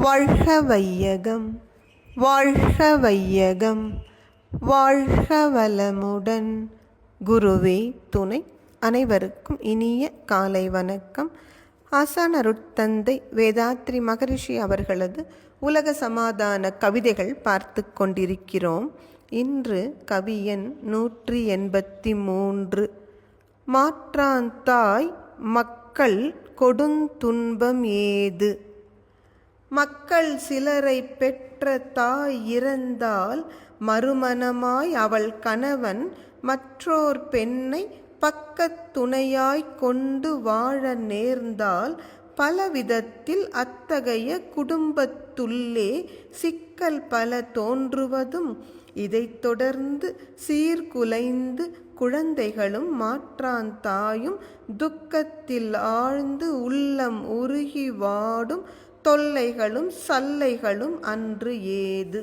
வாழ்க வையகம் வாழ்க வையகம் வாழ்க வளமுடன் குருவே துணை அனைவருக்கும் இனிய காலை வணக்கம். ஆசான் அருட்தந்தை வேதாத்ரி மகரிஷி அவர்களது உலக சமாதான கவிதைகள் பார்த்து கொண்டிருக்கிறோம். இன்று கவியன் நூற்றி எண்பத்தி மூன்று. மாற்றாந்தாய் மக்கள் கொடுந்துன்பம் ஏது? மக்கள் சிலரை பெற்ற தாய் இறந்தால் மறுமணமாய் அவள் கணவன் மற்றோர் பெண்ணை பக்கத்துணையாய் கொண்டு வாழ நேர்ந்தால் பலவிதத்தில் அத்தகைய குடும்பத்துள்ளே சிக்கல் பல தோன்றுவதும் இதைத் தொடர்ந்து சீர்குலைந்து குழந்தைகளும் மாற்றான் தாயும் துக்கத்தில் ஆழ்ந்து உள்ளம் உருகி வாடும் தொல்லைகளும் சல்லைகளும் அன்று ஏது?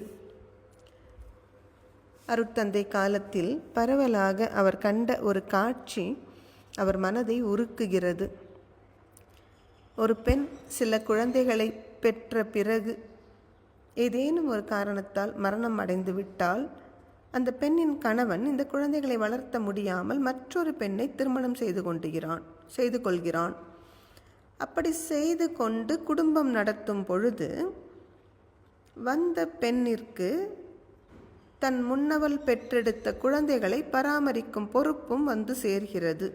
அருட்தந்தை காலத்தில் பரவலாக அவர் கண்ட ஒரு காட்சி அவர் மனதை உருக்குகிறது. ஒரு பெண் சில குழந்தைகளை பெற்ற பிறகு ஏதேனும் ஒரு காரணத்தால் மரணம் அடைந்து விட்டால் அந்த பெண்ணின் கணவன் இந்த குழந்தைகளை வளர்த்த முடியாமல் மற்றொரு பெண்ணை திருமணம் செய்து கொண்டுகிறான் செய்து கொள்கிறான். அப்படி செய்து கொண்டு குடும்பம் நடத்தும் பொழுது வந்த பெண்ணிற்கு தன் முன்னவள் பெற்றெடுத்த குழந்தைகளை பராமரிக்கும் பொறுப்பும் வந்து சேர்கிறது.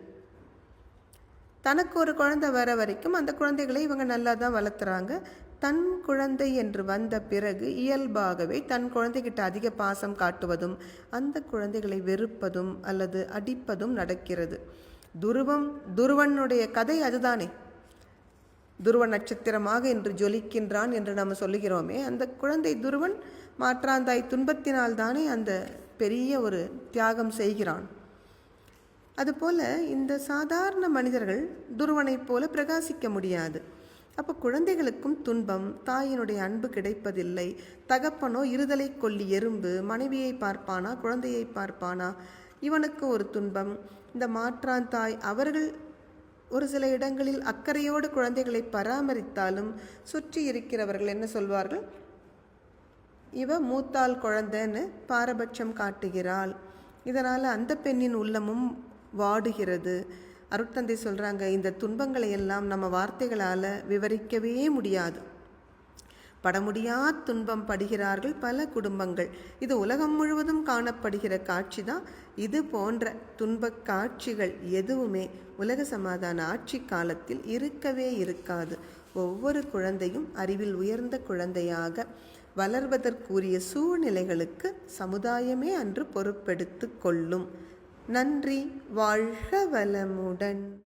தனக்கு ஒரு குழந்தை வர வரைக்கும் அந்த குழந்தைகளை இவங்க நல்லா தான் வளர்த்துறாங்க. தன் குழந்தை என்று வந்த பிறகு இயல்பாகவே தன் குழந்தைகிட்ட அதிக பாசம் காட்டுவதும் அந்த குழந்தைகளை வெறுப்பதும் அல்லது அடிப்பதும் நடக்கிறது. துருவம் துருவனுடைய கதை அதுதானே. துருவ நட்சத்திரமாக என்று ஜொலிக்கின்றான் என்று நம்ம சொல்லுகிறோமே. அந்த குழந்தை துருவன் மாற்றாந்தாய் துன்பத்தினால் தானே அந்த பெரிய ஒரு தியாகம் செய்கிறான். அதுபோல இந்த சாதாரண மனிதர்கள் துருவனைப் போல பிரகாசிக்க முடியாது. அப்போ குழந்தைகளுக்கும் துன்பம் தாயினுடைய அன்பு கிடைப்பதில்லை. தகப்பனோ இருதலை கொல்லி எறும்பு மனைவியை பார்ப்பானா குழந்தையை பார்ப்பானா? இவனுக்கு ஒரு துன்பம். இந்த மாற்றான் தாய் அவர்கள் ஒரு சில இடங்களில் அக்கறையோடு குழந்தைகளை பராமரித்தாலும் சுற்றி இருக்கிறவர்கள் என்ன சொல்வார்கள்? இவ மூத்தாள் குழந்தைன்னு பாரபட்சம் காட்டுகிறாள். இதனால் அந்த பெண்ணின் உள்ளமும் வாடுகிறது. அருட்தந்தை சொல்கிறாங்க இந்த துன்பங்களை எல்லாம் நம்ம வார்த்தைகளால் விவரிக்கவே முடியாது. படமுடியா துன்பம் படுகிறார்கள் பல குடும்பங்கள். இது உலகம் முழுவதும் காணப்படுகிற காட்சி தான் இது போன்ற துன்பக் காட்சிகள் எதுவுமே உலக சமாதான ஆட்சி காலத்தில் இருக்கவே இருக்காது. ஒவ்வொரு குழந்தையும் அறிவில் உயர்ந்த குழந்தையாக வளர்வதற்குரிய சூழ்நிலைகளுக்கு சமுதாயமே அன்று பொறுப்பெடுத்து கொள்ளும். நன்றி. வாழ்க வளமுடன்.